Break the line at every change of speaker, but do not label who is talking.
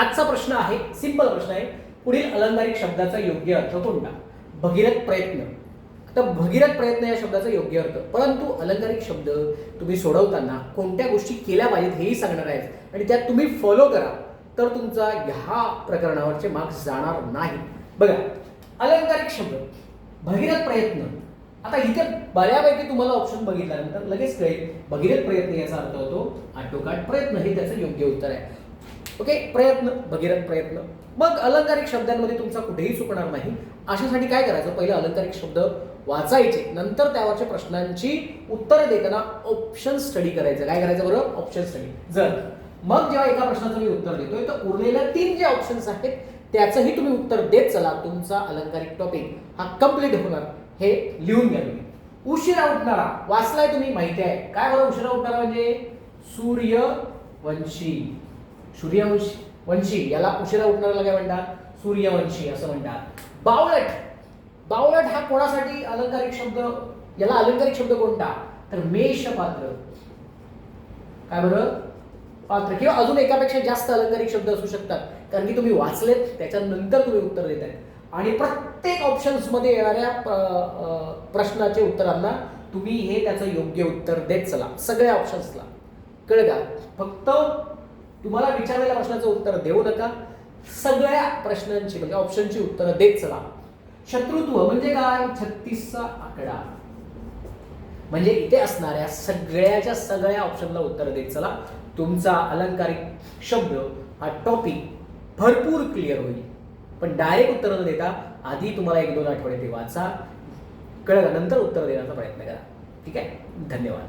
आजचा प्रश्न आहे सिंपल प्रश्न आहे. पुढील अलंकारिक शब्दाचा योग्य अर्थ कोणता? भगीरथ प्रयत्न. तर भगीरथ प्रयत्न या शब्दाचा योग्य अर्थ. परंतु अलंकारिक शब्द तुम्ही सोडवताना कोणत्या गोष्टी केल्या पाहिजेत हेही सांगणार आहेत. आणि त्यात तुम्ही फॉलो करा तर तुमचा ह्या प्रकरणावरचे मार्क्स जाणार नाही. बघा अलंकारिक शब्द. भगीरथ प्रयत्न. आता इथे बऱ्यापैकी तुम्हाला ऑप्शन बघितल्यानंतर लगेच कळेल भगीरथ प्रयत्न याचा अर्थ होतो आटोकाट प्रयत्न हे त्याचं योग्य उत्तर आहे. ओके प्रयत्न भगीरथ प्रयत्न. मग अलंकारिक शब्दांमध्ये तुमचा कुठेही चुकणार नाही. अशासाठी काय करायचं? पहिलं अलंकारिक शब्द वाचायचे. नंतर त्यावरच्या प्रश्नांची उत्तरं देताना ऑप्शन स्टडी करायचं. काय करायचं बरं? ऑप्शन स्टडी जर मग जेव्हा एका प्रश्नाचं मी उत्तर देतोय तर उरलेल्या तीन जे ऑप्शन्स आहेत त्याचंही तुम्ही उत्तर देत चला. तुमचा अलंकारिक टॉपिक हा कंप्लीट होणार. हे लिहून घ्या तुम्ही. उशिरा उठणारा. वाचलाय तुम्ही? माहिती आहे. काय बरं? उशिरा उठणारा म्हणजे सूर्यवंशी. सूर्यवंशी वंशी याला उशिरा उठणाऱ्याला काय म्हणतात? सूर्यवंशी असं म्हणतात. बावळट बावळट हा कोणासाठी अलंकारिक शब्द? याला अलंकारिक शब्द कोणता? तर मेष पात्र काय बरं? पात्र. किंवा अजून एकापेक्षा जास्त अलंकारिक शब्द असू शकतात. कारण की तुम्ही वाचलेत त्याच्यानंतर तुम्ही उत्तर देत आहे आणि प्रत्येक ऑप्शन्समध्ये येणाऱ्या प्रश्नाचे उत्तरांना तुम्ही हे त्याचं योग्य उत्तर देत चला. सगळ्या ऑप्शन्सला कळगा का? फक्त तुम्हाला विचारलेल्या प्रश्नाचं उत्तर देऊ नका. सगळ्या प्रश्नांची म्हणजे ऑप्शनची उत्तरं देत चला. शत्रुत्व म्हणजे काय? छत्तीसचा आकडा. म्हणजे इथे असणाऱ्या सगळ्याच्या सगळ्या ऑप्शनला उत्तर देत चला. तुमचा अलंकारिक शब्द हा टॉपिक भरपूर क्लिअर होईल. पण डायरेक्ट उत्तर न देता आधी तुम्हाला एक दोन आठवडे ते वाचा. कळलं नंतर उत्तर देण्याचा प्रयत्न करा. ठीक आहे? धन्यवाद.